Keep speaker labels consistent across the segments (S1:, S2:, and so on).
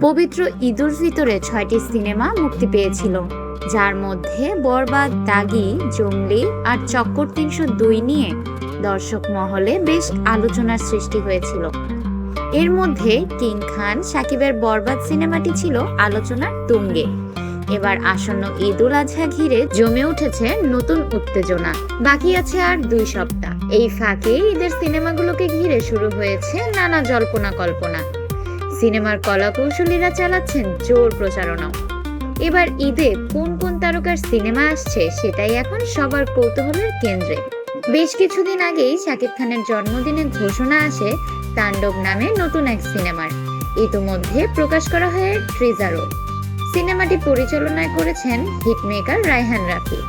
S1: পবিত্র ঈদুল ফিতরে ছয়টি সিনেমা মুক্তি পেয়েছিল, যার মধ্যে বরবাদ, দাগি, জঙ্গলি আর চক্কর তিনশো দুই নিয়ে দর্শক মহলে বেশ আলোচনার সৃষ্টি হয়েছিল। এর মধ্যে কিং খান সাকিবের বরবাদ সিনেমাটি ছিল আলোচনার তুঙ্গে। এবার আসন্ন ঈদুল আজহা ঘিরে জমে উঠেছে নতুন উত্তেজনা। বাকি আছে আর দুই সপ্তাহ। এই ফাঁকে ঈদের সিনেমাগুলোকে ঘিরে শুরু হয়েছে নানা জল্পনা কল্পনা। সিনেমার কলাকৌশলীরা চালাচ্ছেন জোর প্রচারণা এবার ঈদে কোন কোন তারকার সিনেমা আসছে সেটাই এখন সবার কৌতূহলের কেন্দ্রে। বেশ কিছুদিন আগেই শাকিব খানের জন্মদিনে ঘোষণা আসে তাণ্ডব নামে নতুন এক সিনেমার। ইতোমধ্যে প্রকাশ করা হয় ট্রিজারও। সিনেমাটি পরিচালনায় করেছেন হিটমেকার রায়হান রাফি।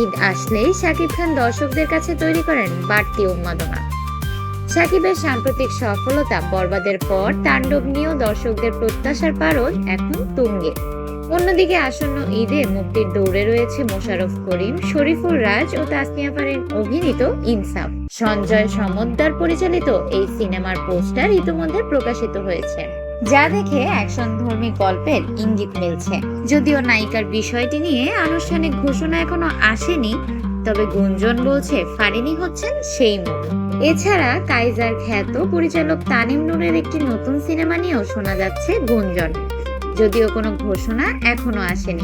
S1: ঈদ আসলেই শাকিব খান দর্শকদের কাছে তৈরি করেন বাড়তি উন্মাদনা। সাকিবের সাম্প্রতিক সফলতা, বরবাদের পর তাণ্ডব নিয়েও দর্শকদের প্রত্যাশার পারদ এখন তুঙ্গে। অন্যদিকে আসন্ন ঈদে মুক্তির দৌড়ে রয়েছে মোশাররফ করিম শরীফুল রাজ ও তাসমিয়া ফারিন অভিনীত ইনসাফ। সঞ্জয় সমদ্দার পরিচালিত এই সিনেমার পোস্টার ইতিমধ্যে প্রকাশিত হয়েছে। যা দেখে অ্যাকশন ধর্মী গল্পের ইঙ্গিত মিলছে। যদিও নায়িকার বিষয়টি নিয়ে আনুষ্ঠানিক ঘোষণা এখনও আসেনি, তবে গুঞ্জন বলছে ফারিনি হচ্ছেন সেই মুখ। এছাড়া কাইজার খ্যাত পরিচালক তানিম নুরের একটি নতুন সিনেমা নিয়েও শোনা যাচ্ছে গুঞ্জন। যদিও কোনো ঘোষণা এখনও আসেনি।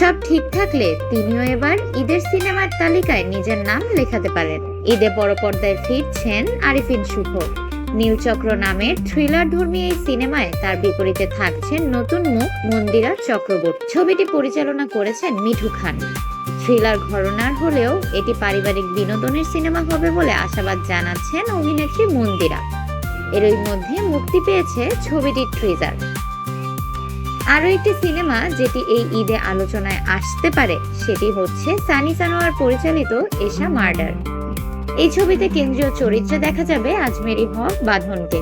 S1: সব ঠিক থাকলে তিনিও এবার ঈদের সিনেমার তালিকায় নিজের নাম লেখাতে পারেন। ঈদে বড় পর্দায় ফিরছেন আরিফিন শুভ। নীলচক্র নামের থ্রিলার ধর্মী এই সিনেমায় তার বিপরীতে থাকছেন নতুন মুখ মন্দিরা চক্রবর্তী। ছবিটি পরিচালনা করেছেন মিঠু খান। থ্রিলার ঘরনার হলেও এটি পারিবারিক বিনোদনের সিনেমা হবে বলে আশাবাদ জানাচ্ছেন অভিনেত্রী মন্দিরা। এরই মধ্যে মুক্তি পেয়েছে ছবিটির ট্রিজার আরও একটি সিনেমা যেটি এই ঈদে আলোচনায় আসতে পারে, সেটি হচ্ছে সানি সানোয়ার পরিচালিত এশা মার্ডার। এই ছবিতে কেন্দ্রীয় চরিত্রে দেখা যাবে আজমেরি হক বাঁধনকে,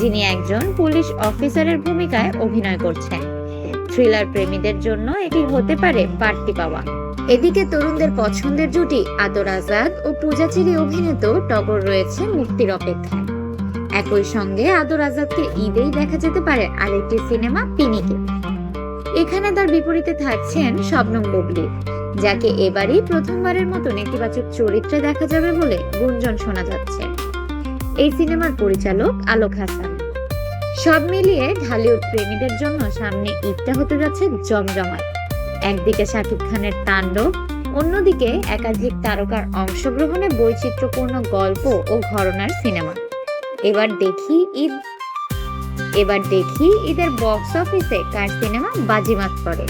S1: যিনি একজন পুলিশ অফিসারের ভূমিকায় অভিনয় করছেন। থ্রিলার প্রেমীদের জন্য এটি হতে পারে বাড়তি পাওয়া। এদিকে তরুণদের পছন্দের জুটি আদর আজাদ ও পূজাচিরি অভিনীত টগর রয়েছে মুক্তির অপেক্ষায়। একই সঙ্গে আদর আজাদকে ঈদেই দেখা যেতে পারে আরেকটি সিনেমা পিনিকে। এখানে তার বিপরীতে থাকছেন শবনম বুবলি, যাকে এবারই প্রথমবারের মতো নেতিবাচক চরিত্রে দেখা যাবে বলে গুঞ্জন শোনা যাচ্ছে। এই সিনেমার পরিচালক আলোক হাসান। সব মিলিয়ে ঢালিউড প্রেমীদের জন্য সামনে ঈদটা হতে যাচ্ছে জমজমাট। একদিকে শাকিব খানের তাণ্ডব, অন্যদিকে একাধিক তারকার অংশগ্রহণে বৈচিত্র্যপূর্ণ গল্প ও ঘরনার সিনেমা। এবার দেখি ঈদ, এবার দেখি ঈদের বক্স অফিসে কার সিনেমা বাজিমাত করে।